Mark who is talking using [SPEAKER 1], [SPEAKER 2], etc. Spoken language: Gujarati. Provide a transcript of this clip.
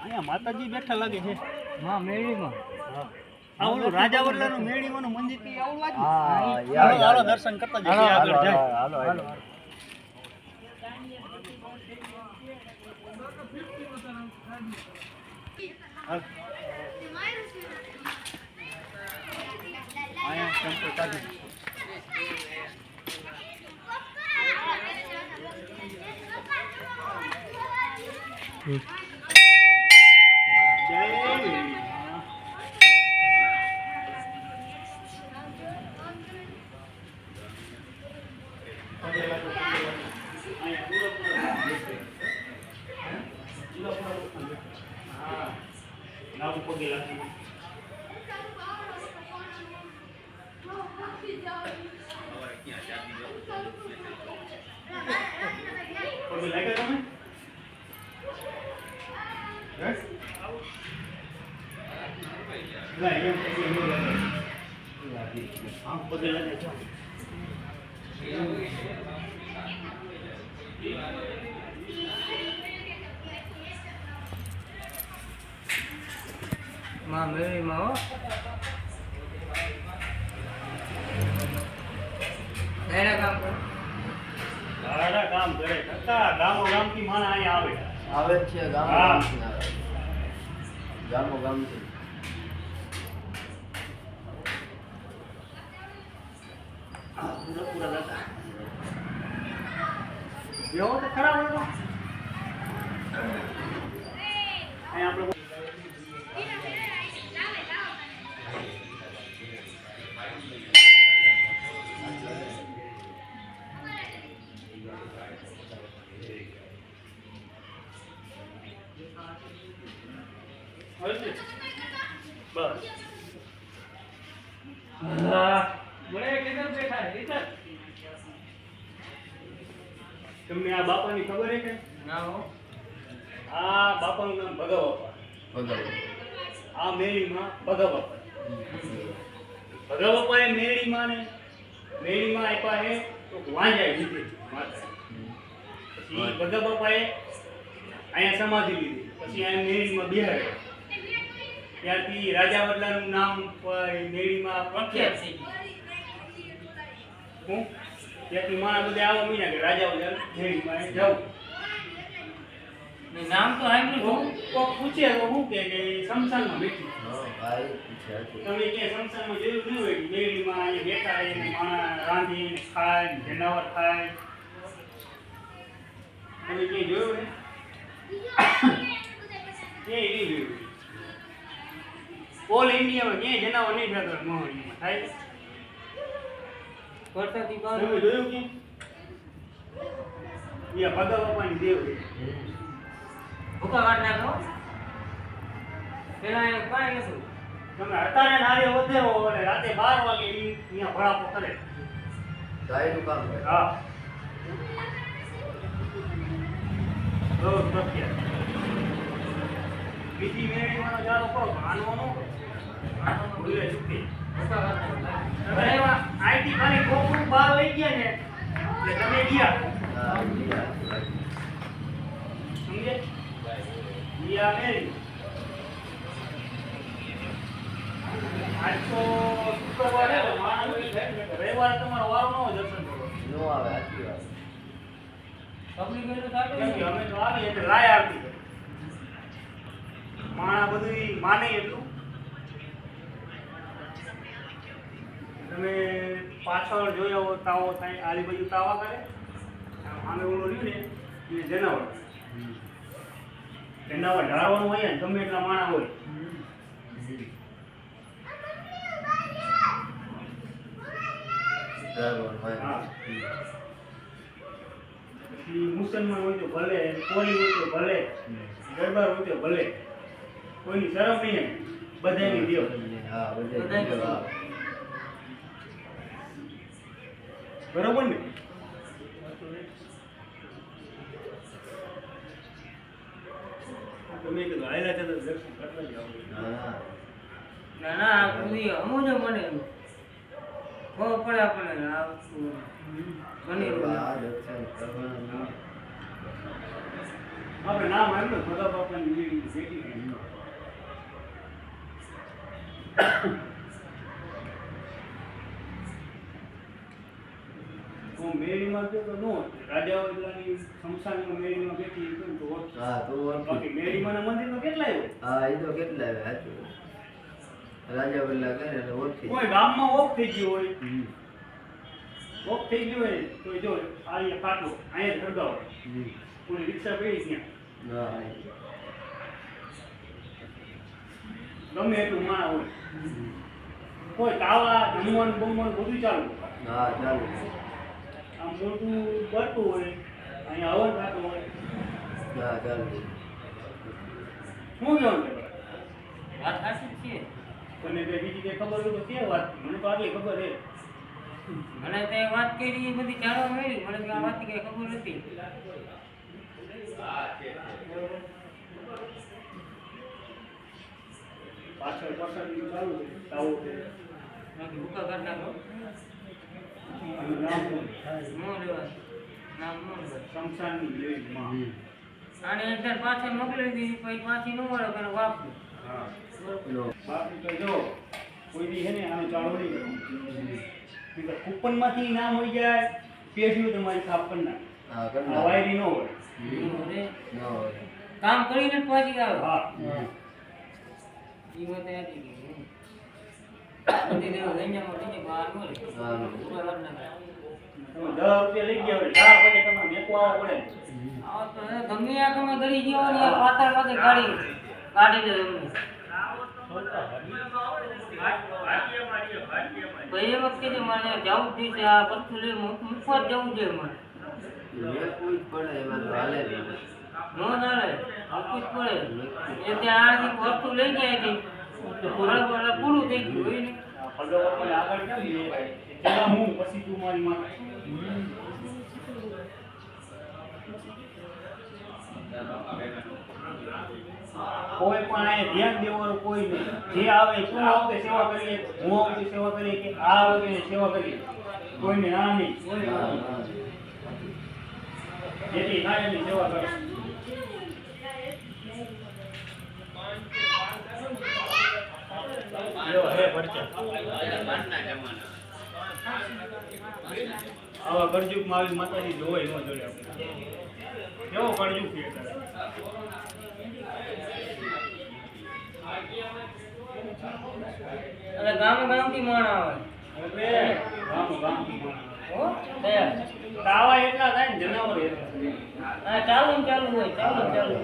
[SPEAKER 1] અહીંયા માતાજી બેઠા લાગે છે.
[SPEAKER 2] હા મેળીમાં.
[SPEAKER 1] આ ઓલું રાજા વડલાનું મેળીવાનું મંદિરથી આવું લાગે?
[SPEAKER 2] હા,
[SPEAKER 1] હાલો દર્શન કરતા જઈએ આગળ જાય.
[SPEAKER 2] હાલો હાલો.
[SPEAKER 1] અહીંયા કાઢી. જય માં. પગે લાગો, પગે લાગો. અહીંયા પૂરો પૂરો. પૂરો પૂરો. હા. નાવું પગે લાગી. પગે લાગ્યા તમે? હે?
[SPEAKER 2] મેળીમાં હો એના કામ કરો
[SPEAKER 1] કામ કરે કરતા ગામો ગામથી માણસ અહીંયા આવે.
[SPEAKER 3] આવે છે ગામ ગામથી આવે. ગામો ગામથી.
[SPEAKER 1] હા, પૂરા પૂરા દાદા એવો તો ખરાબ હતો આપણે બસ તમને આ બાપાની ખબર છે કે?
[SPEAKER 2] ના હો.
[SPEAKER 1] આ બાપાનું નામ ભગવ બાપા.
[SPEAKER 3] ભગાવો.
[SPEAKER 1] આ મેળીમાં ભગવ બાપા. ભગા બાપાએ મેળીમાં ને મેળીમાં આપ્યા હે તો વાંજાય લીધી માતા પછી ભગા બાપાએ અહીંયા સમાધિ લીધી. પછી અહીંયા મેળીમાં બિહાર ત્યારથી રાજા વડલાનું નામ પ- મેળીમાં પ્રખ્યાત થઈ હું ત્યાંથી માણસ બધા આવો મીના કે રાજા મેળીમાં એ જાઉં.
[SPEAKER 2] નામ તો સાંભળ્યું
[SPEAKER 1] કોક પૂછે તો હું કે કે શમશાનમાં બેઠી
[SPEAKER 3] ભાઈ
[SPEAKER 1] તમે ક્યાંય શમશાનમાં જોયું નહીં હોય કે અહીંયા બેઠા હોય ને માણસ રાંધી ખાય જનાવર ખાય. તમે ક્યાંય જોયું ને નહીં જોયું? ઓલ ઇન્ડિયામાં ક્યાંય જનાવર નહીં થતા મોહણીમાં થાય.
[SPEAKER 2] પડતાથી બાર
[SPEAKER 1] તમે જોયું કે એ ભગા બાપાની દેવ
[SPEAKER 2] ભૂકા કાઢ નાખો. પેલા એને કાંઈ નતું
[SPEAKER 1] તમે અત્યારે નારે અને રાતે બાર વાગે ઈ અહીંયા ભડાકો કરે.
[SPEAKER 3] ગાયનું કામ કરે.
[SPEAKER 1] હા. બીજી આનો આનો ભૂલે ચૂકી.
[SPEAKER 2] ભૂકા કાઢ નાખો.
[SPEAKER 1] આઈટી ખાલી કોકનું બહાર લઈ ગયા ને એટલે તમે ગયા. સમજે? ગયા મેળી આજ તો શુક્રવાર રવિવારે તમારો વારો ન હોય દર્શન કરો.
[SPEAKER 3] નો આવે આખી વાત.
[SPEAKER 2] પબ્લિક એટલું થાતું
[SPEAKER 1] અમે તો આવીએ એટલે લાય આવતી માણા બધું માને એટલું. તમે પાછળ જોયો હો તાવો થાય આલી બાજુ તાવા કરે આમે ઓલું રહ્યું ને એ જનાવર જનાવર ઢાળવાનું હોય ને, ગમે એટલા માણા હોય. મુસલમાન હોય તો ભલે કોળી હોય તો ભલે, દરબાર હોય તો ભલે. કોઈની શરમ નહીં. બધાની દેવ.
[SPEAKER 3] બધે
[SPEAKER 2] બધાય
[SPEAKER 3] હા.
[SPEAKER 1] બરોબર ને? તમે કીધું આયલા છે દર્શન કરવા
[SPEAKER 2] ના ના આ બધી અમુક જ મને ખબર પડે આપણને આ વસ્તુ ઘણી રૂમ.
[SPEAKER 3] આ દક્ષિણ પ્રભુનું
[SPEAKER 1] આપણે નામ એમ ને ભગા બાપાની જેવી ભેટી ગઈ. મેરીમાં મેળીમાં તો નો રાજા વડલાની શમશાનમાં મેળીમાં બેઠી હતું તો ઓળખ.
[SPEAKER 3] હા તો ઓળખી.
[SPEAKER 1] બાકી મેળીમાના મંદિરમાં કેટલા હોય
[SPEAKER 3] હા એ તો કેટલા આવ્યા સાચું રાજા વલ્લા કરે એટલે ઓળખી
[SPEAKER 1] કોઈ ગામમાં ઓફ થઈ ગયું હોય. ઓફ થઈ ગયું હોય તો જો આ પાટો અહીંયા
[SPEAKER 3] ધરગાવ.
[SPEAKER 1] કોઈ રિક્ષા પડી ત્યાં
[SPEAKER 3] હા
[SPEAKER 1] ગમે એટલું માણા હોય કોઈ તાવા જમવાનું બમવાનું બધું ચાલુ
[SPEAKER 3] હા ચાલુ
[SPEAKER 1] મોટું પડતું હોય અહીંયા અવર થતો હોય. શું જવાનું
[SPEAKER 2] વાત સાચી જ છે
[SPEAKER 1] તને કઈ બીજી કઈ ખબર હોય તો કે વાત. મને તો આટલી ખબર છે.
[SPEAKER 2] મને તે વાત કરી એ બધી જાણવા મળી. મને તો આ વાત કઈ ખબર નથી
[SPEAKER 1] પાછળ પાછળ ચાલુ છે આવું છે.
[SPEAKER 2] બાકી ભૂકા કાઢ આને અંદર પાછળ મોકલી દીધી પછી પાછી નો મળે કરે વાપરું
[SPEAKER 3] નો.
[SPEAKER 1] બાકી તો જો કોઈ દી છે ને આનો ચાલુ નહીં કૂપનમાંથી નામ હોય જાય પેઢીઓ તમારી આ
[SPEAKER 3] કરના
[SPEAKER 1] વાયરી ન હોય
[SPEAKER 3] નો
[SPEAKER 2] કામ કરીને જ પાછી
[SPEAKER 1] હા
[SPEAKER 2] એ વાત નો
[SPEAKER 3] નો.
[SPEAKER 1] લઈ ગયા પછી
[SPEAKER 2] ને એ મારે જવું છે આ
[SPEAKER 3] નહીં.
[SPEAKER 2] નો ચાલે મૂકવું જ પડે એ ત્યાં આર્થિક વસ્તુ લઈ જાય પૂરું થઈ ગયું હોય ને?
[SPEAKER 1] આ ભગવાનને આગળ કેમ લે? પેલા હું પછી તું મારી કોઈ પણ અહીંયા ધ્યાન દેવાનું કોઈ નહીં. જે આવે શું આવતે સેવા કરીએ? હું આવતે સેવા કરીએ કે આ આવે સેવા કરીએ? કોઈને ના નહીં. જેથી
[SPEAKER 3] હા,
[SPEAKER 1] ના એની સેવા કરે એવા હે ભરચા. આવા ગરજુકમાં આવી માતાજી જોવાય ન જોડે આપણે. કેવો ગરજુક છે?
[SPEAKER 2] એટલે ગામ ગામથી માણ આવે.
[SPEAKER 1] એટલે ગામ તાવા એટલા થાય ને જનાવર એટલા
[SPEAKER 2] ચાલુ ચાલુ હોય ચાલુ
[SPEAKER 3] ચાલુ.